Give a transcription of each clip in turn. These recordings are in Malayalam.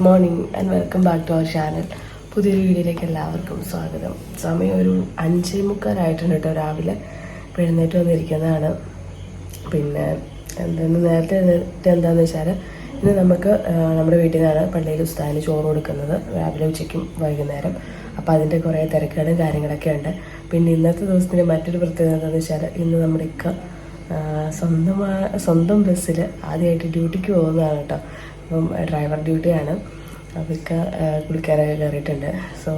Good morning and welcome back to our channel. പുതിയൊരു വീഡിയോയിലേക്ക് എല്ലാവർക്കും സ്വാഗതം. സമയം ഒരു അഞ്ചേ മുക്കാലായിട്ടുണ്ട് കേട്ടോ രാവിലെ. എഴുന്നേറ്റ് വന്നിരിക്കുന്നതാണ്. പിന്നെ എന്തെന്ന് നേരത്തെ എഴുന്നേറ്റ് എന്താണെന്ന് വെച്ചാൽ ഇന്ന് നമുക്ക് നമ്മുടെ വീട്ടിൽ നിന്നാണ് പള്ളിയിൽ ഉസ്താദിന് ചോറ് കൊടുക്കുന്നത്. രാവിലെ ഉച്ചയ്ക്കും വൈകുന്നേരം. അപ്പോൾ അതിന്റെ കുറേ തിരക്കുകളും കാര്യങ്ങളൊക്കെ ഉണ്ട്. പിന്നെ ഇന്നത്തെ ദിവസത്തിന്റെ മറ്റൊരു പ്രത്യേകത എന്താണെന്ന് വെച്ചാൽ ഇന്ന് നമ്മുടെ ഇക്ക സ്വന്തമായ സ്വന്തം ബസ്സിൽ ആദ്യമായിട്ട് ഡ്യൂട്ടിക്ക് പോകുന്നതാണ് കേട്ടോ. അപ്പം ഡ്രൈവർ ഡ്യൂട്ടിയാണ്. അപ്പോൾ ഇക്ക കയറിയിട്ടുണ്ട്. സോ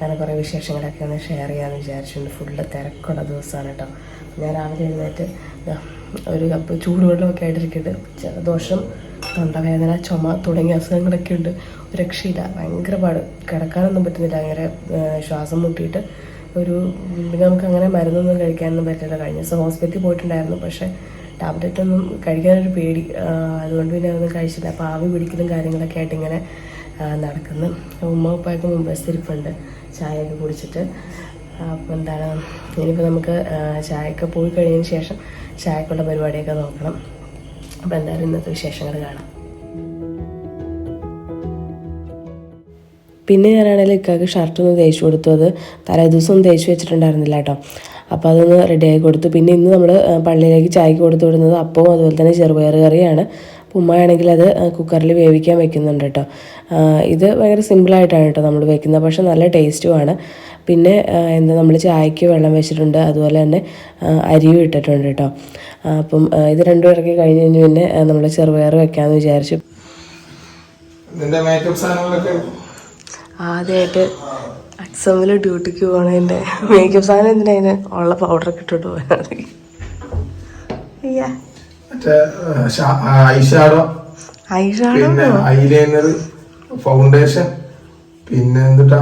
അങ്ങനെ കുറേ വിശേഷങ്ങളൊക്കെ ഒന്ന് ഷെയർ ചെയ്യാമെന്ന് വിചാരിച്ചിട്ടുണ്ട്. ഫുള്ള് തിരക്കുള്ള ദിവസമാണ് കേട്ടോ ഞാൻ രാവിലെ എഴുന്നേറ്റ് ഒരു കപ്പ് ചൂടുവെള്ളമൊക്കെ ആയിട്ടിരിക്കുന്നുണ്ട് ജലദോഷം തൊണ്ടവേദന ചുമ തുടങ്ങിയ അസുഖങ്ങളൊക്കെ ഉണ്ട്. രക്ഷയില്ല. ഭയങ്കര പാട്. കിടക്കാനൊന്നും പറ്റുന്നില്ല. അങ്ങനെ ശ്വാസം മുട്ടിയിട്ട് ഒരു പിന്നെ നമുക്ക് അങ്ങനെ മരുന്നൊന്നും കഴിക്കാനൊന്നും പറ്റില്ല. കഴിഞ്ഞ ദിവസം ഹോസ്പിറ്റലിൽ പോയിട്ടുണ്ടായിരുന്നു. പക്ഷേ ടാബ്ലറ്റ് ഒന്നും കഴിക്കാനൊരു പേടി അതുകൊണ്ട് പിന്നെ അതൊന്നും കഴിച്ചില്ല. അപ്പോൾ ആവി പിടിക്കലും കാര്യങ്ങളൊക്കെ ആയിട്ട് ഇങ്ങനെ നടക്കുന്നു. ഉമ്മ ഉപ്പായൊക്കെ മുമ്പ് സ്ഥിരിപ്പുണ്ട്. ചായയൊക്കെ കുടിച്ചിട്ട്. അപ്പോൾ എന്താണ് ഇനിയിപ്പോൾ നമുക്ക് ചായയൊക്കെ പോയി കഴിഞ്ഞതിന് ശേഷം ചായക്കുള്ള പരിപാടിയൊക്കെ നോക്കണം. അപ്പോൾ എന്തായാലും ഇന്നത്തെ വിശേഷങ്ങൾ കാണാം. പിന്നെ ഞാനാണെങ്കിൽ ഇക്കാക്ക് ഷർട്ട് ഒന്ന് തേച്ച് കൊടുത്തു. അത് തലേ ദിവസം ഒന്നും തേച്ച് വെച്ചിട്ടുണ്ടായിരുന്നില്ല കേട്ടോ. അപ്പോൾ അതൊന്ന് റെഡിയാക്കി കൊടുത്തു. പിന്നെ ഇന്ന് നമ്മൾ പള്ളിയിലേക്ക് ചായക്ക് കൊടുത്തു വിടുന്നത് അപ്പവും അതുപോലെ തന്നെ ചെറുപയർ കറിയാണ്. ഉമ്മയാണെങ്കിൽ അത് കുക്കറിൽ വേവിക്കാൻ വെക്കുന്നുണ്ട് കേട്ടോ. ഇത് ഭയങ്കര സിമ്പിളായിട്ടാണ് കേട്ടോ നമ്മൾ വെക്കുന്നത്. പക്ഷെ നല്ല ടേസ്റ്റുമാണ് പിന്നെ എന്താ നമ്മൾ ചായക്ക് വെള്ളം വെച്ചിട്ടുണ്ട്. അതുപോലെ തന്നെ അരിയും ഇട്ടിട്ടുണ്ട് കേട്ടോ. അപ്പം ഇത് രണ്ടു ഇറക്കി കഴിഞ്ഞ് കഴിഞ്ഞ് പിന്നെ നമ്മൾ ചെറുപയർ വെക്കാമെന്ന് വിചാരിച്ചു. മേക്കപ്പ് സാധനങ്ങളൊക്കെ ആദ്യമായിട്ട് അക്സമിൽ ഡ്യൂട്ടിക്ക് പോകണതിന്റെ മേക്കപ്പ് സാധനം എന്തിനാ അതിന് ഉള്ള പൗഡറൊക്കെ ഇട്ടിട്ട് പോയാൽ ഐഷാഡോ. പിന്നെ ഐലൈനർ ഫൗണ്ടേഷൻ പിന്നെ എന്തുട്ടാ?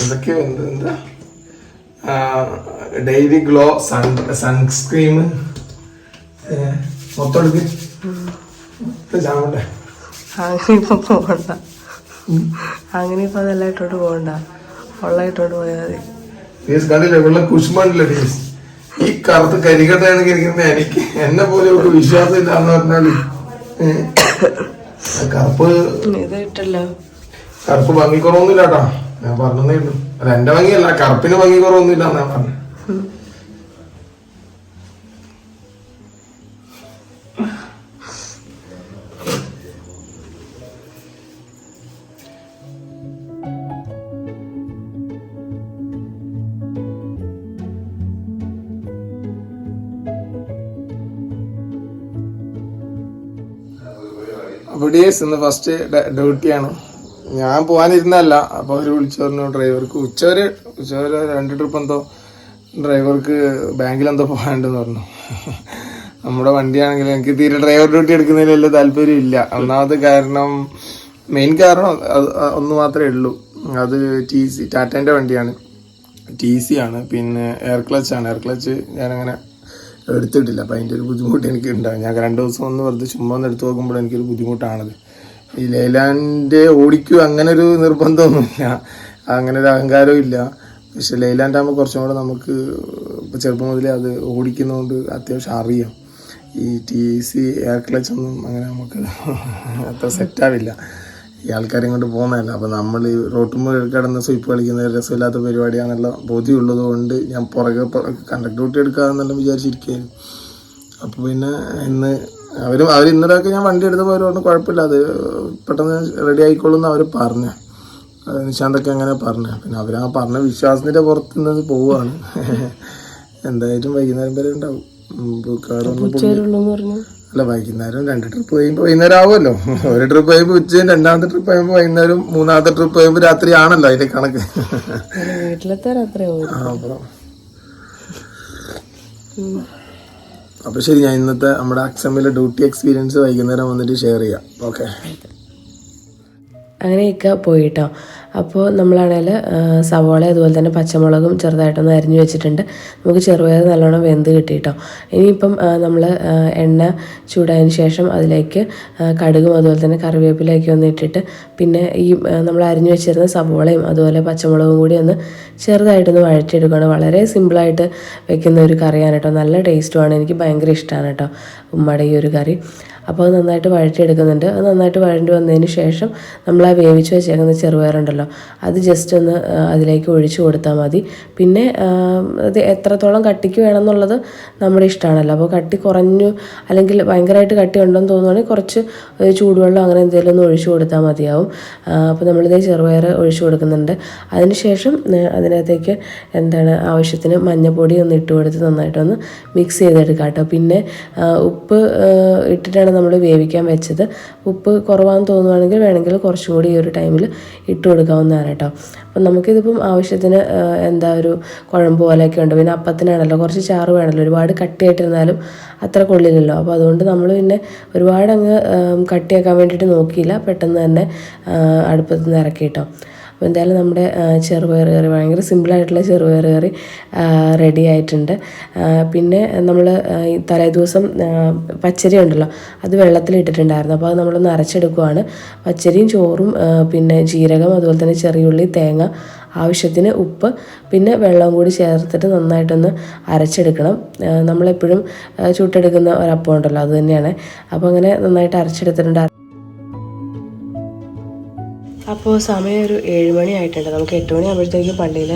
എന്തൊക്കെയോ എന്താ? ഡെയിലി ഗ്ലോ സൺ സൺസ്ക്രീം മൊത്തം എടുക്ക്. അങ്ങനെ പോകണ്ട അങ്ങനെ ഇപ്പൊ അതെല്ലാം ഇട്ടോട്ട് പോകണ്ട ഉള്ള ഇട്ടോട്ട് പോയാൽ മതി. ഫീസ് കണ്ടില്ലേ? വെള്ളം കുഷ്മണ്ടില്ല ഫീസ് ഈ കറുത്ത് കരികട്ടയാണെങ്കിൽ ഇരിക്കുന്ന എനിക്ക് എന്നെ പോലെ ഒരു വിശ്വാസം ഇല്ലാന്ന് പറഞ്ഞാൽ ആ കറുപ്പ് ഇത് കറുപ്പ് ഭംഗി കുറവൊന്നുമില്ല കേട്ടോ ഞാൻ പറഞ്ഞതേ ഉള്ളൂ. അല്ല എന്റെ ഭംഗിയല്ല കറുപ്പിന് ഭംഗി കുറവൊന്നുമില്ല ഞാൻ പറഞ്ഞു ഡിയേഴ്സ് ഇന്ന് ഫസ്റ്റ് ഡ്യൂട്ടിയാണ് ഞാൻ പോകാനിരുന്നല്ല അപ്പോൾ അവർ വിളിച്ചു പറഞ്ഞു ഡ്രൈവർക്ക് ഉച്ചവരെ ഉച്ചവരെ രണ്ട് ട്രിപ്പ് എന്തോ ഡ്രൈവർക്ക് ബാങ്കിൽ എന്തോ പോകാനുണ്ടെന്ന് പറഞ്ഞു. നമ്മുടെ വണ്ടിയാണെങ്കിൽ എനിക്ക് തീരെ ഡ്രൈവർ ഡ്യൂട്ടി എടുക്കുന്നതിൽ വലിയ താല്പര്യം ഇല്ല. ഒന്നാമത് കാരണം മെയിൻ കാരണം ഒന്ന് മാത്രമേ ഉള്ളൂ. അത് ടി സി ടാറ്റേന്റെ വണ്ടിയാണ്. ടി സി ആണ് പിന്നെ എയർ ക്ലച്ച് ആണ്. എയർ ക്ലച്ച് ഞാനങ്ങനെ എടുത്തിട്ടില്ല. അപ്പം അതിന്റെ ഒരു ബുദ്ധിമുട്ട് എനിക്ക് ഉണ്ടാകും. ഞാൻ രണ്ട് ദിവസം ഒന്ന് വെറുതെ ചുമ്മാ ഒന്ന് എടുത്ത് നോക്കുമ്പോൾ എനിക്കൊരു ബുദ്ധിമുട്ടാണത്. ഈ ലൈലാന്റെ ഓടിക്കൂ അങ്ങനെ ഒരു നിർബന്ധമൊന്നുമില്ല. അങ്ങനെ ഒരു അഹങ്കാരവും ഇല്ല. പക്ഷെ ലൈലാന്റെ ആകുമ്പോൾ കുറച്ചും കൂടെ നമുക്ക് ഇപ്പം ചെറുപ്പം മുതലേ അത് ഓടിക്കുന്നതുകൊണ്ട് അത്യാവശ്യം അറിയാം. ഈ ടി സി എയർ ക്ലച്ച് ഒന്നും അങ്ങനെ നമുക്ക് അത്ര സെറ്റാവില്ല ഈ ആൾക്കാരെയും കൊണ്ട് പോകുന്നതല്ല. അപ്പം നമ്മൾ ഈ റോട്ടുമ്പോൾ കിടന്ന് സ്വീപ്പ് കളിക്കുന്ന രസമില്ലാത്ത പരിപാടിയാണെന്നുള്ള ബോധ്യമുള്ളത് കൊണ്ട് ഞാൻ പുറകെ കണ്ടക്ട് ഡ്യൂട്ടി എടുക്കാമെന്നെല്ലാം വിചാരിച്ചിരിക്കുകയായിരുന്നു. അപ്പോൾ പിന്നെ ഇന്ന് അവർ അവർ ഇന്നലെയൊക്കെ ഞാൻ വണ്ടി എടുത്ത് പോയതുകൊണ്ട് കുഴപ്പമില്ല അത് പെട്ടെന്ന് റെഡി ആയിക്കോളും എന്ന് അവർ പറഞ്ഞു നിശാന്തൊക്കെ അങ്ങനെ പറഞ്ഞു. പിന്നെ അവരാ പറഞ്ഞ വിശ്വാസത്തിന്റെ പുറത്തുനിന്ന് പോവുകയാണ് എന്തായാലും വൈകുന്നേരം വരെ ഉണ്ടാവും. അല്ല വൈകുന്നേരം രണ്ട് ട്രിപ്പ് കഴിയുമ്പോൾ വൈകുന്നേരം ആവുമല്ലോ ഒരു ട്രിപ്പ് കഴിയുമ്പോൾ ഉച്ചയും രണ്ടാമത്തെ ട്രിപ്പ് കഴിയുമ്പോൾ വൈകുന്നേരം മൂന്നാമത്തെ ട്രിപ്പ് കഴിയുമ്പോൾ രാത്രി ആണല്ലോ അതിന്റെ കണക്ക്. വീട്ടിലത്തെ രാത്രി അപ്പൊ ശരി ഞാൻ ഇന്നത്തെ നമ്മുടെ അക്സമിലെ ഡ്യൂട്ടി എക്സ്പീരിയൻസ് വൈകുന്നേരം വന്നിട്ട് ഷെയർ ചെയ്യാം. ഓക്കെ അങ്ങനെയൊക്കെ പോയിട്ടോ. അപ്പോൾ നമ്മളാണെങ്കിൽ സവോള അതുപോലെ തന്നെ പച്ചമുളകും ചെറുതായിട്ടൊന്ന് അരിഞ്ഞു വെച്ചിട്ടുണ്ട്. നമുക്ക് ചെറുപയർ നല്ലോണം വെന്ത് കിട്ടി കേട്ടോ ഇനിയിപ്പം നമ്മൾ എണ്ണ ചൂടായതിന് ശേഷം അതിലേക്ക് കടുകും അതുപോലെ തന്നെ കറിവേപ്പിലേക്ക് ഒന്ന് ഇട്ടിട്ട് പിന്നെ ഈ നമ്മൾ അരിഞ്ഞു വെച്ചിരുന്ന സവോളയും അതുപോലെ പച്ചമുളകും കൂടി ഒന്ന് ചെറുതായിട്ടൊന്ന് വഴറ്റിയെടുക്കുകയാണ്. വളരെ സിമ്പിളായിട്ട് വെക്കുന്ന ഒരു കറിയാണ് കേട്ടോ. നല്ല ടേസ്റ്റുമാണ്. എനിക്ക് ഭയങ്കര ഇഷ്ടമാണ് കേട്ടോ ഉമ്മയുടെ ഈ ഒരു കറി. അപ്പോൾ അത് നന്നായിട്ട് വഴറ്റിയെടുക്കുന്നുണ്ട്. അത് നന്നായിട്ട് വഴണ്ടി വന്നതിന് ശേഷം നമ്മൾ ആ വേവിച്ച് വെച്ചേക്കുന്ന ചെറുപയറുണ്ടല്ലോ അത് ജസ്റ്റ് ഒന്ന് അതിലേക്ക് ഒഴിച്ചു കൊടുത്താൽ മതി. പിന്നെ അത് എത്രത്തോളം കട്ടിക്ക് വേണമെന്നുള്ളത് നമ്മുടെ ഇഷ്ടമാണല്ലോ അപ്പോൾ കട്ടി കുറഞ്ഞു അല്ലെങ്കിൽ ഭയങ്കരമായിട്ട് കട്ടി ഉണ്ടെന്ന് തോന്നുവാണെങ്കിൽ കുറച്ച് ചൂടുവെള്ളം അങ്ങനെ എന്തെങ്കിലും ഒന്ന് ഒഴിച്ചു കൊടുത്താൽ മതിയാവും. അപ്പോൾ നമ്മളിതേ ചെറുപയർ ഒഴിച്ചു കൊടുക്കുന്നുണ്ട്. അതിനുശേഷം അതിനകത്തേക്ക് എന്താണ് ആവശ്യത്തിന് മഞ്ഞൾപ്പൊടി ഒന്ന് ഇട്ട് കൊടുത്ത് നന്നായിട്ടൊന്ന് മിക്സ് ചെയ്തെടുക്കാം കേട്ടോ. പിന്നെ ഉപ്പ് ഇട്ടിട്ടാണ് നമ്മൾ വേവിക്കാൻ വെച്ചത്. ഉപ്പ് കുറവാണെന്ന് തോന്നുവാണെങ്കിൽ വേണമെങ്കിൽ കുറച്ചും കൂടി ഈ ഒരു ടൈമിൽ ഇട്ട് കൊടുക്കാവുന്നതാണ് കേട്ടോ. അപ്പം നമുക്കിതിപ്പം ആവശ്യത്തിന് എന്താ ഒരു കുഴമ്പ് പോലെയൊക്കെ ഉണ്ട്. പിന്നെ അപ്പത്തിനാണല്ലോ കുറച്ച് ചാറ് വേണമല്ലോ. ഒരുപാട് കട്ടിയായിട്ടിരുന്നാലും അത്ര കൊള്ളില്ലല്ലോ അപ്പോൾ അതുകൊണ്ട് നമ്മൾ പിന്നെ ഒരുപാട് അങ്ങ് കട്ടിയാക്കാൻ വേണ്ടിയിട്ട് നോക്കിയില്ല. പെട്ടെന്ന് തന്നെ അടുപ്പത്ത് നിന്ന് ഇറക്കി കേട്ടോ. അപ്പോൾ എന്തായാലും നമ്മുടെ ചെറുപയർ കറി ഭയങ്കര സിമ്പിളായിട്ടുള്ള ചെറുപയർ കറി റെഡി ആയിട്ടുണ്ട്. പിന്നെ നമ്മൾ തലേ ദിവസം പച്ചരി ഉണ്ടല്ലോ അത് വെള്ളത്തിലിട്ടിട്ടുണ്ടായിരുന്നു. അപ്പോൾ അത് നമ്മളൊന്ന് അരച്ചെടുക്കുവാണ്. പച്ചരിയും ചോറും പിന്നെ ജീരകം അതുപോലെ തന്നെ ചെറിയുള്ളി തേങ്ങ ആവശ്യത്തിന് ഉപ്പ് പിന്നെ വെള്ളം കൂടി ചേർത്തിട്ട് നന്നായിട്ടൊന്ന് അരച്ചെടുക്കണം. നമ്മളെപ്പോഴും ചുട്ടെടുക്കുന്ന ഒരപ്പം ഉണ്ടല്ലോ അത് തന്നെയാണ്. അപ്പോൾ അങ്ങനെ നന്നായിട്ട് അരച്ചെടുത്തിട്ടുണ്ട്. അപ്പോൾ സമയം ഒരു ഏഴ് മണി ആയിട്ടുണ്ട്. നമുക്ക് എട്ട് മണി ആകുമ്പോഴത്തേക്ക് പള്ളിയിൽ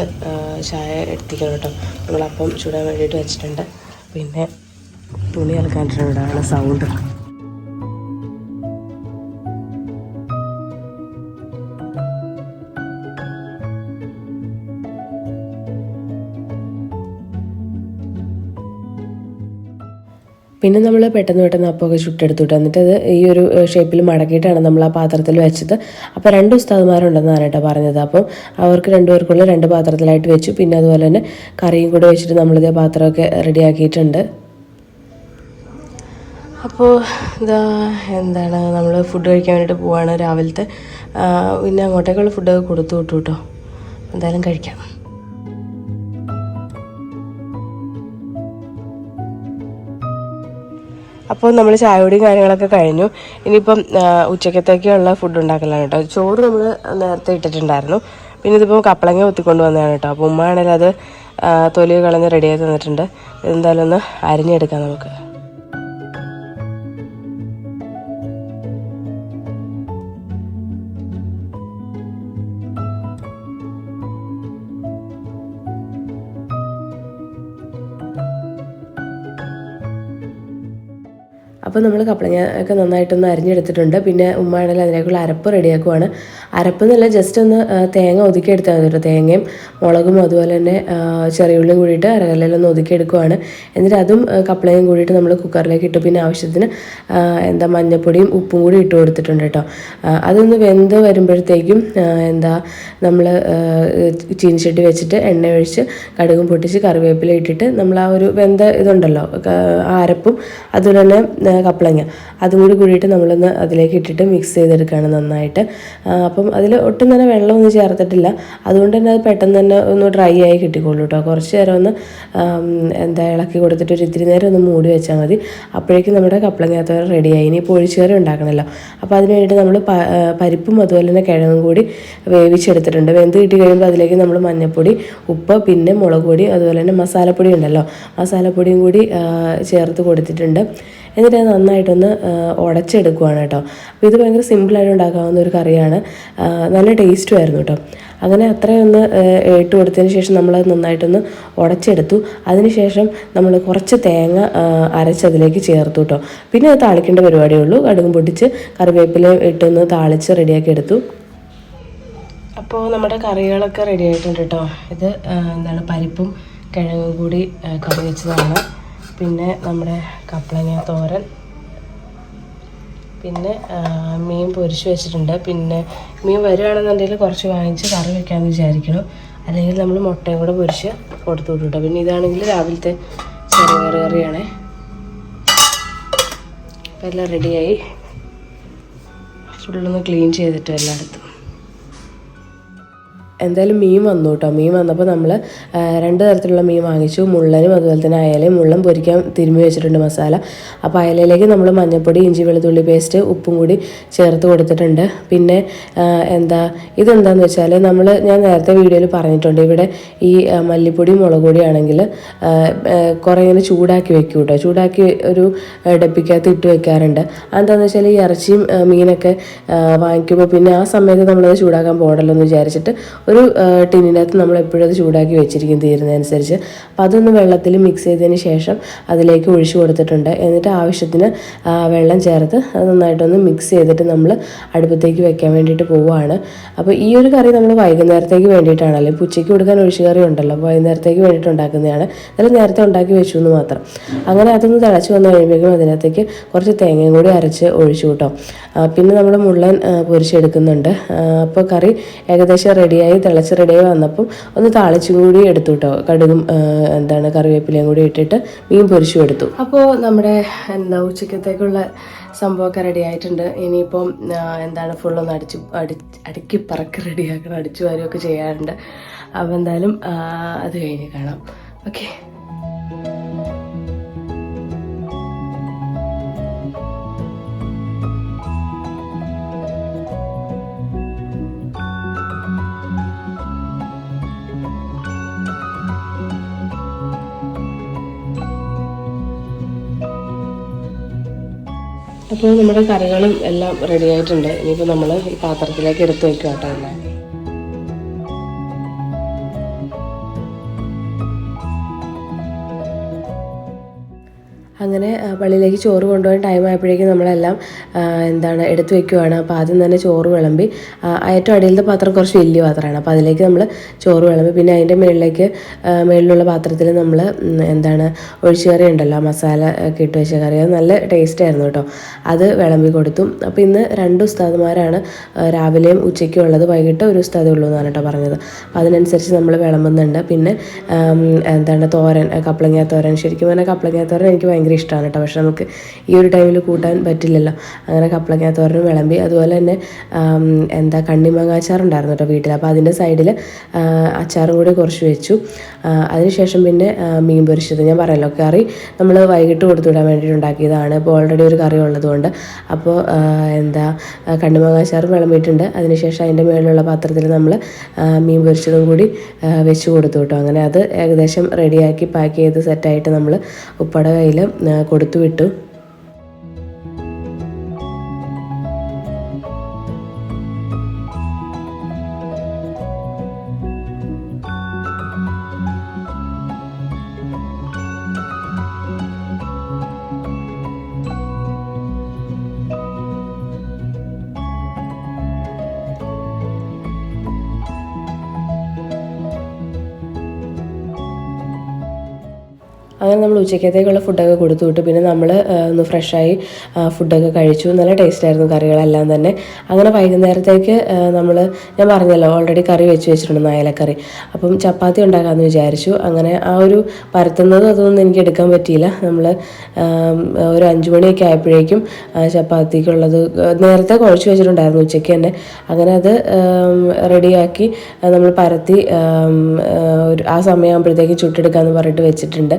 ചായ എത്തിക്കണം കേട്ടോ. നമ്മളപ്പം ചൂടാൻ വേണ്ടിയിട്ട് വെച്ചിട്ടുണ്ട്. പിന്നെ തുണി അലക്കാനിട്ടുണ്ട് ആണ് സൗണ്ട് പിന്നെ നമ്മൾ പെട്ടെന്ന് പെട്ടെന്ന് അപ്പമൊക്കെ ചുട്ടെടുത്തിട്ട്. എന്നിട്ട് അത് ഈ ഒരു ഷേപ്പിൽ മടക്കിയിട്ടാണ് നമ്മൾ ആ പാത്രത്തിൽ വെച്ചത്. അപ്പോൾ രണ്ട് ഉസ്താദ്മാരുണ്ടെന്നാണ് കേട്ടോ പറഞ്ഞത്. അപ്പം അവർക്ക് രണ്ടുപേർക്കുള്ള രണ്ട് പാത്രത്തിലായിട്ട് വെച്ചു. പിന്നെ അതുപോലെ തന്നെ കറിയും കൂടെ വെച്ചിട്ട് നമ്മളിതേ പാത്രമൊക്കെ റെഡിയാക്കിയിട്ടുണ്ട്. അപ്പോൾ ഇതാ എന്താണ് നമ്മൾ ഫുഡ് കഴിക്കാൻ വേണ്ടിയിട്ട് പോവാണ് രാവിലത്തെ. പിന്നെ അങ്ങോട്ടേക്കുള്ള ഫുഡൊക്കെ കൊടുത്തു വിട്ടു കേട്ടോ. എന്തായാലും കഴിക്കാം. അപ്പോൾ നമ്മൾ ചായപൊടിയും കാര്യങ്ങളൊക്കെ കഴിഞ്ഞു. ഇനിയിപ്പം ഉച്ചക്കത്തേക്കുള്ള ഫുഡ് ഉണ്ടാക്കലാണ് കേട്ടോ ചോറ് നമ്മൾ നേരത്തെ ഇട്ടിട്ടുണ്ടായിരുന്നു. പിന്നെ ഇതിപ്പോൾ കപ്പളങ്ങ ഒത്തിക്കൊണ്ട് വന്നതാണ് കേട്ടോ അപ്പോൾ ഉമ്മയാണെങ്കിൽ അത് തൊലി കളഞ്ഞ് റെഡിയായി തന്നിട്ടുണ്ട്. എന്തായാലും ഒന്ന് അരിഞ്ഞെടുക്കാം നമുക്ക്. അപ്പോൾ നമ്മൾ കപ്പളങ്ങ ഒക്കെ നന്നായിട്ടൊന്ന് അരിഞ്ഞെടുത്തിട്ടുണ്ട്. പിന്നെ ഉമ്മയാണെങ്കിൽ അതിനേക്കുള്ള അരപ്പ് റെഡിയാക്കുവാണ്. അരപ്പ് എന്നല്ല ജസ്റ്റ് ഒന്ന് തേങ്ങ ഒതുക്കിയെടുത്താൽ മതി കേട്ടോ തേങ്ങയും മുളകും അതുപോലെ തന്നെ ചെറിയ ചെറിയുള്ളിയും കൂടിയിട്ട് അരകല്ലയിലൊന്ന് ഒതുക്കിയെടുക്കുവാണ്. എന്നിട്ട് അതും കപ്പളങ്ങയും കൂടിയിട്ട് നമ്മൾ കുക്കറിലേക്ക് ഇട്ടു പിന്നെ ആവശ്യത്തിന് എന്താ മഞ്ഞപ്പൊടിയും ഉപ്പും കൂടി ഇട്ട് കൊടുത്തിട്ടുണ്ട് കേട്ടോ. അതൊന്ന് വെന്ത് വരുമ്പോഴത്തേക്കും എന്താ നമ്മൾ ചീനിച്ചട്ടി വെച്ചിട്ട് എണ്ണ ഒഴിച്ച് കടുകും പൊട്ടിച്ച് കറിവേപ്പില ഇട്ടിട്ട് നമ്മൾ ആ ഒരു വെന്ത ഇതുണ്ടല്ലോ അരപ്പും അതുപോലെ തന്നെ കപ്പളങ്ങ അതും കൂടി കൂടിയിട്ട് നമ്മളൊന്ന് അതിലേക്ക് ഇട്ടിട്ട് മിക്സ് ചെയ്തെടുക്കുകയാണ് നന്നായിട്ട്. അപ്പം അതിൽ ഒട്ടും തന്നെ വെള്ളമൊന്നും ചേർത്തിട്ടില്ല. അതുകൊണ്ട് തന്നെ അത് പെട്ടെന്ന് തന്നെ ഒന്ന് ഡ്രൈ ആയി കിട്ടിക്കോളൂ കേട്ടോ കുറച്ച് നേരം ഒന്ന് എന്താ ഇളക്കി കൊടുത്തിട്ട് ഒരു ഇത്തിരി നേരം ഒന്ന് മൂടി വെച്ചാൽ മതി. അപ്പോഴേക്കും നമ്മുടെ കപ്പളങ്ങാത്തോര റെഡിയായി ഇനി പൊഴിച്ചേറി ഉണ്ടാക്കണമല്ലോ അപ്പോൾ അതിന് വേണ്ടിയിട്ട് നമ്മൾ പരിപ്പും അതുപോലെ തന്നെ കിഴങ്ങും കൂടി വേവിച്ചെടുത്തിട്ടുണ്ട്. വെന്ത് കിട്ടി കഴിയുമ്പോൾ അതിലേക്ക് നമ്മൾ മഞ്ഞൾപ്പൊടി ഉപ്പ് പിന്നെ മുളക് പൊടി അതുപോലെ തന്നെ മസാലപ്പൊടി ഉണ്ടല്ലോ. മസാലപ്പൊടിയും കൂടി ചേർത്ത് കൊടുത്തിട്ടുണ്ട്. എന്നിട്ട് നന്നായിട്ടൊന്ന് ഉടച്ചെടുക്കുവാണ് കേട്ടോ. അപ്പോൾ ഇത് ഭയങ്കര സിമ്പിളായിട്ട് ഉണ്ടാക്കാവുന്ന ഒരു കറിയാണ്. നല്ല ടേസ്റ്റും ആയിരുന്നു കേട്ടോ. അങ്ങനെ അത്രയൊന്ന് ഇട്ട് കൊടുത്തതിന് ശേഷം നമ്മളത് നന്നായിട്ടൊന്ന് ഉടച്ചെടുത്തു അതിനുശേഷം നമ്മൾ കുറച്ച് തേങ്ങ അരച്ചതിലേക്ക് ചേർത്തു കേട്ടോ. പിന്നെ അത് താളിക്കേണ്ട പരിപാടിയേ ഉള്ളൂ. കടുകും പൊട്ടിച്ച് കറിവേപ്പില ഇട്ടൊന്ന് താളിച്ച് റെഡിയാക്കി എടുത്തു. അപ്പോൾ നമ്മുടെ കറികളൊക്കെ റെഡി ആയിട്ടുണ്ട് കേട്ടോ. ഇത് എന്താണ് പരിപ്പും കിഴങ്ങും കൂടി കറി വെച്ചതാണ്. പിന്നെ നമ്മുടെ കപ്പളങ്ങ തോരൻ. പിന്നെ മീൻ പൊരിച്ച് വെച്ചിട്ടുണ്ട്. പിന്നെ മീൻ വരികയാണെന്നുണ്ടെങ്കിൽ കുറച്ച് വാങ്ങിച്ച് കറി വെക്കാമെന്ന് വിചാരിക്കണം അല്ലെങ്കിൽ നമ്മൾ മുട്ടയും കൂടെ പൊരിച്ച് കൊടുത്തു വിട്ടു പിന്നെ ഇതാണെങ്കിൽ രാവിലത്തെ ചെറുപയർ കറിയാണേ. അപ്പം എല്ലാം റെഡിയായി ഫുള്ളൊന്ന് ക്ലീൻ ചെയ്തിട്ട് എല്ലായിടത്തും എന്തായാലും മീൻ വന്നു കേട്ടോ മീൻ വന്നപ്പോൾ നമ്മൾ രണ്ട് തരത്തിലുള്ള മീൻ വാങ്ങിച്ചു. മുള്ളനും അതുപോലെ തന്നെ അയലയും. മുള്ളൻ പൊരിക്കാൻ തിരുമ്മി വെച്ചിട്ടുണ്ട് മസാല. അപ്പോൾ അയലയിലേക്ക് നമ്മൾ മഞ്ഞൾപ്പൊടി ഇഞ്ചി വെളുത്തുള്ളി പേസ്റ്റ് ഉപ്പും കൂടി ചേർത്ത് കൊടുത്തിട്ടുണ്ട്. പിന്നെ എന്താ ഇതെന്താന്ന് വെച്ചാൽ നമ്മൾ ഞാൻ നേരത്തെ വീഡിയോയിൽ പറഞ്ഞിട്ടുണ്ട്. ഇവിടെ ഈ മല്ലിപ്പൊടി മുളക് പൊടിയാണെങ്കിൽ കുറേ ഇങ്ങനെ ചൂടാക്കി വെക്കും കേട്ടോ ചൂടാക്കി ഒരു ഡപ്പിക്കകത്ത് ഇട്ട് വെക്കാറുണ്ട്. അതെന്താണെന്ന് വെച്ചാൽ ഈ ഇറച്ചിയും മീനൊക്കെ വാങ്ങിക്കുമ്പോൾ പിന്നെ ആ സമയത്ത് നമ്മളത് ചൂടാക്കാൻ പോകണ്ടല്ലോ എന്ന് വിചാരിച്ചിട്ട് ഒരു ടിന്നിനകത്ത് നമ്മൾ എപ്പോഴും അത് ചൂടാക്കി വെച്ചിരിക്കും തീരുന്നതനുസരിച്ച്. അപ്പോൾ അതൊന്ന് വെള്ളത്തിൽ മിക്സ് ചെയ്തതിന് ശേഷം അതിലേക്ക് ഒഴിച്ചു കൊടുത്തിട്ടുണ്ട്. എന്നിട്ട് ആവശ്യത്തിന് വെള്ളം ചേർത്ത് അത് നന്നായിട്ടൊന്ന് മിക്സ് ചെയ്തിട്ട് നമ്മൾ അടുപ്പത്തേക്ക് വെക്കാൻ വേണ്ടിയിട്ട് പോവുകയാണ്. അപ്പോൾ ഈ ഒരു കറി നമ്മൾ വൈകുന്നേരത്തേക്ക് വേണ്ടിയിട്ടാണല്ലോ. ഇപ്പോൾ ഉച്ചയ്ക്ക് കൊടുക്കാൻ ഒഴിച്ചു കറി ഉണ്ടല്ലോ. അപ്പോൾ വൈകുന്നേരത്തേക്ക് വേണ്ടിയിട്ട് ഉണ്ടാക്കുന്നതാണ്. അതിൽ നേരത്തെ ഉണ്ടാക്കി വെച്ചു എന്ന് മാത്രം. അങ്ങനെ അതൊന്ന് തിളച്ച് വന്ന് കഴിയുമ്പോഴേക്കും അതിനകത്തേക്ക് കുറച്ച് തേങ്ങയും കൂടി അരച്ച് ഒഴിച്ചു കൂട്ടാം. പിന്നെ നമ്മൾ മുള്ളൻ പൊരിച്ചെടുക്കുന്നുണ്ട്. അപ്പോൾ കറി ഏകദേശം റെഡിയായി തിളച്ച് റെഡിയായി വന്നപ്പം ഒന്ന് താളിച്ചും കൂടി എടുത്തു കേട്ടോ കടുകും എന്താണ് കറിവേപ്പിലയും കൂടി ഇട്ടിട്ട് മീൻ പൊരിച്ചു എടുത്തു. അപ്പോൾ നമ്മുടെ എന്താ ഉച്ചക്കത്തേക്കുള്ള സംഭവമൊക്കെ റെഡി ആയിട്ടുണ്ട്. ഇനിയിപ്പം എന്താണ് ഫുള്ളൊന്ന് അടിച്ച് അടി അടുക്കി പറക്കി റെഡിയാക്കണം അടിച്ചു വാരുമൊക്കെ ചെയ്യാറുണ്ട്. അപ്പോൾ എന്തായാലും അത് കഴിഞ്ഞ് കാണാം. ഓക്കെ അപ്പോൾ നമ്മുടെ കറികളും എല്ലാം റെഡി ആയിട്ടുണ്ട്. ഇനിയിപ്പോൾ നമ്മൾ ഈ പാത്രത്തിലേക്ക് എടുത്ത് വെക്കുക കേട്ടോ എല്ലാം അങ്ങനെ പള്ളിയിലേക്ക് ചോറ് കൊണ്ടുപോകാൻ ടൈം ആയപ്പോഴേക്കും നമ്മളെല്ലാം എന്താണ് എടുത്തു വെക്കുവാണ്. അപ്പോൾ ആദ്യം തന്നെ ചോറ് വിളമ്പി ഏറ്റവും അടിയിലത്തെ പാത്രം കുറച്ച് വലിയ പാത്രമാണ്. അപ്പോൾ അതിലേക്ക് നമ്മൾ ചോറ് വിളമ്പി പിന്നെ അതിന്റെ മുകളിലേക്ക് മുകളിലുള്ള പാത്രത്തിൽ നമ്മൾ എന്താണ് ഒഴിച്ചു കറി ഉണ്ടല്ലോ മസാല ഒക്കെ ഇട്ട് വെച്ച കറി. അത് നല്ല ടേസ്റ്റ് ആയിരുന്നു കേട്ടോ. അത് വിളമ്പി കൊടുത്തു. അപ്പോൾ ഇന്ന് രണ്ട് ഉസ്താദുമാരാണ് രാവിലെയും ഉച്ചയ്ക്കും ഉള്ളത്. വൈകിട്ട് ഒരു ഉസ്താദേ ഉള്ളൂ എന്നാണ് കേട്ടോ പറഞ്ഞത്. അപ്പോൾ അതിനനുസരിച്ച് നമ്മൾ വിളമ്പുന്നുണ്ട്. പിന്നെ എന്താണ് തോരൻ കപ്പളങ്ങാത്തോരൻ തോരൻ. ശരിക്കും പറഞ്ഞാൽ കപ്പളങ്ങാത്തോരൻ തോരൻ എനിക്ക് ഭയങ്കര ഇഷ്ടമാണ് കേട്ടോ പക്ഷെ നമുക്ക് ഈ ഒരു ടൈമിൽ കൂട്ടാൻ പറ്റില്ലല്ലോ. അങ്ങനെ കപ്പളങ്ങ തോരനും വിളമ്പി അതുപോലെ തന്നെ എന്താ കണ്ണിമാങ്ങ അച്ചാറുണ്ടായിരുന്നു കേട്ടോ വീട്ടിൽ അപ്പോൾ അതിന്റെ സൈഡിൽ അച്ചാറും കൂടി കുറച്ച് വെച്ചു. അതിനുശേഷം പിന്നെ മീൻ പൊരിച്ചത്. ഞാൻ പറയല്ലോ കറി നമ്മൾ വൈകിട്ട് കൊടുത്തുവിടാൻ വേണ്ടിയിട്ട് ഉണ്ടാക്കിയതാണ് അപ്പോൾ ഓൾറെഡി ഒരു കറി ഉള്ളതുകൊണ്ട്. അപ്പോൾ എന്താ ആ, കണ്ണിമാങ്ങ അച്ചാർ വിളമ്പിയിട്ടുണ്ട്. അതിനുശേഷം അതിന്റെ മുകളിലുള്ള പാത്രത്തിൽ നമ്മൾ മീൻ പൊരിച്ചതും കൂടി വെച്ച് കൊടുത്തു കേട്ടോ അങ്ങനെ അത് ഏകദേശം റെഡിയാക്കി പാക്ക് ചെയ്ത് സെറ്റായിട്ട് നമ്മൾ ഉപ്പട കയ്യിൽ കൊടുത്തു വിട്ടു ഉച്ചക്കത്തേക്കുള്ള ഫുഡൊക്കെ കൊടുത്തു വിട്ടു. പിന്നെ നമ്മൾ ഒന്ന് ഫ്രഷായി ഫുഡൊക്കെ കഴിച്ചു. നല്ല ടേസ്റ്റ് ആയിരുന്നു കറികളെല്ലാം തന്നെ. അങ്ങനെ വൈകുന്നേരത്തേക്ക് നമ്മൾ ഞാൻ പറഞ്ഞല്ലോ ഓൾറെഡി കറി വെച്ച് വെച്ചിട്ടുണ്ട് നായലക്കറി. അപ്പം ചപ്പാത്തി ഉണ്ടാക്കാമെന്ന് വിചാരിച്ചു. അങ്ങനെ ആ ഒരു പരത്തുന്നത് അതൊന്നും എനിക്ക് എടുക്കാൻ പറ്റിയില്ല. നമ്മൾ ഒരു അഞ്ച് മണിയൊക്കെ ആയപ്പോഴേക്കും ചപ്പാത്തിക്കുള്ളത് നേരത്തെ കുഴച്ച് വെച്ചിട്ടുണ്ടായിരുന്നു ഉച്ചയ്ക്ക് തന്നെ. അങ്ങനെ അത് റെഡിയാക്കി നമ്മൾ പരത്തി ഒരു ആ സമയമാകുമ്പോഴത്തേക്ക് ചുട്ടെടുക്കാമെന്ന് പറഞ്ഞിട്ട് വെച്ചിട്ടുണ്ട്.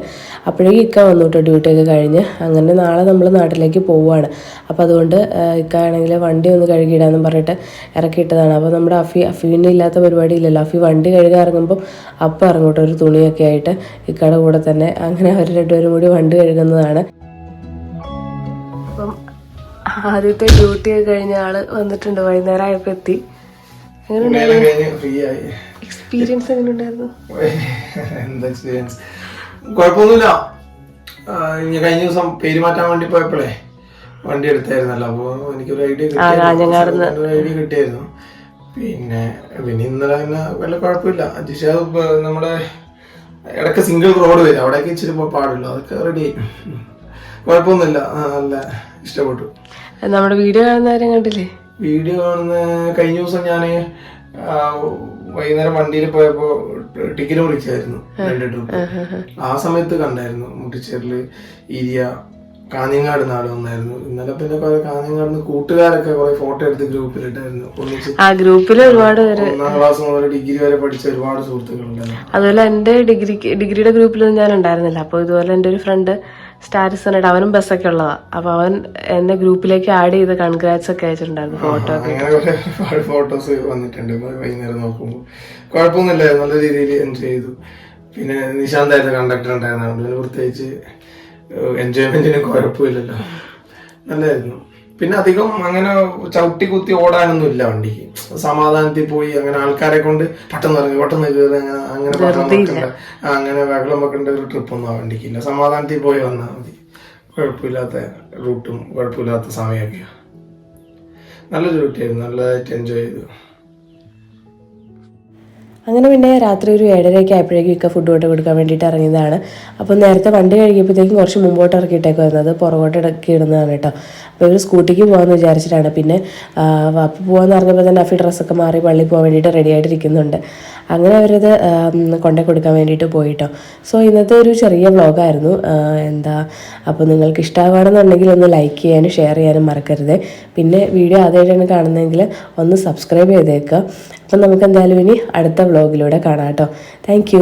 അപ്പോഴേക്കും ഇക്ക വന്നു കേട്ടോ ഡ്യൂട്ടിയൊക്കെ കഴിഞ്ഞ്. അങ്ങനെ നാളെ നമ്മൾ നാട്ടിലേക്ക് പോവുകയാണ് അപ്പോൾ അതുകൊണ്ട് ഇക്കാണെങ്കിൽ ഇക്ക ആണെങ്കിൽ വണ്ടി ഒന്ന് കഴുകിയിടാമെന്ന് പറഞ്ഞിട്ട് ഇറക്കിയിട്ടതാണ്. അപ്പോൾ നമ്മുടെ അഫി അഫീന്റെ ഇല്ലാത്ത പരിപാടി ഇല്ലല്ലോ. അഫി വണ്ടി കഴുകാൻ ഇറങ്ങുമ്പോൾ അപ്പം ഇറങ്ങോട്ടെ ഒരു തുണിയൊക്കെ ആയിട്ട് ഇക്കയുടെ കൂടെ തന്നെ. അങ്ങനെ അവർ രണ്ടുപേരും കൂടി വണ്ടി കഴുകുന്നതാണ്. അപ്പം ആദ്യത്തെ ഡ്യൂട്ടി ഒക്കെ കഴിഞ്ഞ ആൾ വന്നിട്ടുണ്ട്. വൈകുന്നേരം ആയപ്പോൾ എത്തി. ഫ്രീ ആയി. എക്സ്പീരിയൻസ് എങ്ങനെ ഉണ്ടായിരുന്നു എന്താ എക്സ്പീരിയൻസ് കുഴപ്പമൊന്നുമില്ല. കഴിഞ്ഞ ദിവസം പേര് മാറ്റാൻ വേണ്ടി പോയപ്പോഴേ വണ്ടി എടുത്തായിരുന്നല്ലോ. അപ്പൊ എനിക്കൊരു ഐഡിയ കിട്ടിയായിരുന്നു. ഐഡിയ കിട്ടിയായിരുന്നു. പിന്നെ പിന്നെ ഇന്നലെ തന്നെ വല്ല കുഴപ്പമില്ല. ജിഷ നമ്മുടെ ഇടയ്ക്ക് സിംഗിൾ റോഡ് വരും. അവിടേക്ക് ഇച്ചിരി പാടുള്ളൂ. അതൊക്കെ റെഡി കുഴപ്പമൊന്നുമില്ല. നല്ല ഇഷ്ടപ്പെട്ടു. നമ്മുടെ വീഡിയോ കാണുന്ന കണ്ടില്ലേ? വീഡിയോ കാണുന്ന കഴിഞ്ഞ ദിവസം ഞാൻ വൈകുന്നേരം വണ്ടിയിൽ പോയപ്പോ ടിക്കറ്റ് മുറിച്ചായിരുന്നു രണ്ട് ട്രിപ്പ് ആ സമയത്ത് കണ്ടായിരുന്നു മുട്ടിച്ചേറിൽ ഇരിയ കാഞ്ഞങ്ങാട് നാട് വന്നായിരുന്നു. ഇന്നലെ പിന്നെ കാഞ്ഞങ്ങാട് കൂട്ടുകാരൊക്കെ കുറെ ഫോട്ടോ എടുത്ത് ഗ്രൂപ്പിലിട്ടായിരുന്നു ഒന്നിച്ച് ആ ഗ്രൂപ്പിൽ ഒരുപാട് പേര്. ഒന്നാം ക്ലാസ് മുതൽ ഡിഗ്രി വരെ പഠിച്ച ഒരുപാട് സുഹൃത്തുക്കളുണ്ടായിരുന്നു. അതുപോലെ എന്റെ ഡിഗ്രി ഡിഗ്രിയുടെ ഗ്രൂപ്പിലൊന്നും ഞാൻ ഉണ്ടായിരുന്നില്ല. അപ്പോൾ ഇതുപോലെ എന്റെ ഒരു ഫ്രണ്ട് സ്റ്റാറ്റസ് കണ്ടിട്ട് അവനും ബസ്സൊക്കെ ഉള്ളതാ. അപ്പൊ അവൻ എന്നെ ഗ്രൂപ്പിലേക്ക് ആഡ് ചെയ്ത് കൺഗ്രാറ്റ്സ് ഒക്കെ അയച്ചിട്ടുണ്ടായിരുന്നു ഫോട്ടോ ഒക്കെ ഫോട്ടോസ് വന്നിട്ടുണ്ട്. വൈകുന്നേരം നോക്കുമ്പോൾ കുഴപ്പമൊന്നുമില്ല നല്ല രീതിയിൽ എൻജോയ് ചെയ്തു. പിന്നെ നിശാന്തായിരുന്നു കണ്ടക്ടർ ഉണ്ടായിരുന്നു പ്രത്യേകിച്ച് എൻജോയ്മെന്റിന് കുഴപ്പമില്ലല്ലോ. നല്ലായിരുന്നു. പിന്നെ അധികം അങ്ങനെ ചവിട്ടി കുത്തി ഓടാനൊന്നും ഇല്ല വണ്ടിക്ക്. സമാധാനത്തിൽ പോയി അങ്ങനെ ആൾക്കാരെ കൊണ്ട് പെട്ടെന്ന് ഇറങ്ങി പെട്ടെന്ന് കയറി അങ്ങനെ അങ്ങനെ ബഹളം വെക്കണ്ട അങ്ങനെ ബഹളം വെക്കേണ്ട ഒരു ട്രിപ്പൊന്നും ആ വണ്ടിക്കില്ല സമാധാനത്തിൽ പോയി വന്നാൽ മതി. കുഴപ്പമില്ലാത്ത റൂട്ടും കുഴപ്പമില്ലാത്ത സമയമൊക്കെയാണ് നല്ലൊരു റൂട്ടായിരുന്നു നല്ലതായിട്ട് എൻജോയ് ചെയ്തു. അങ്ങനെ പിന്നെ രാത്രി ഒരു ഏഴരയൊക്കെ ആയപ്പോഴേക്കും ഇക്ക ഫുഡ് കൊണ്ട് കൊടുക്കാൻ വേണ്ടിയിട്ട് ഇറങ്ങിയതാണ്. അപ്പോൾ നേരത്തെ വണ്ടി കഴുകിയപ്പോഴത്തേക്കും കുറച്ച് മുമ്പോട്ട് ഇറക്കിയിട്ടേക്ക് വരുന്നത് പുറകോട്ട് ഇടക്കി ഇടുന്നതാണ് കേട്ടോ. ഇവർ സ്കൂട്ടിക്ക് പോകാമെന്ന് വിചാരിച്ചിട്ടാണ്. പിന്നെ വാപ്പ പോകാമെന്ന് പറഞ്ഞപ്പോൾ തന്നെ അഫി ഡ്രസ്സൊക്കെ മാറി പള്ളിയിൽ പോകാൻ വേണ്ടിയിട്ട് റെഡി ആയിട്ടിരിക്കുന്നുണ്ട്. അങ്ങനെ അവരത് കൊണ്ടു കൊടുക്കാൻ വേണ്ടിയിട്ട് പോയിട്ടോ. സോ ഇന്നത്തെ ഒരു ചെറിയ വ്ളോഗായിരുന്നു എന്താ അപ്പോൾ നിങ്ങൾക്ക് ഇഷ്ടമാവുകയാണെന്നുണ്ടെങ്കിൽ ഒന്ന് ലൈക്ക് ചെയ്യാനും ഷെയർ ചെയ്യാനും മറക്കരുത്. പിന്നെ വീഡിയോ ആദ്യമായിട്ടാണ് കാണുന്നതെങ്കിൽ ഒന്ന് സബ്സ്ക്രൈബ് ചെയ്തേക്കുക. അപ്പം നമുക്ക് എന്തായാലും ഇനി അടുത്ത വ്ളോഗിലൂടെ കാണാം കേട്ടോ. താങ്ക്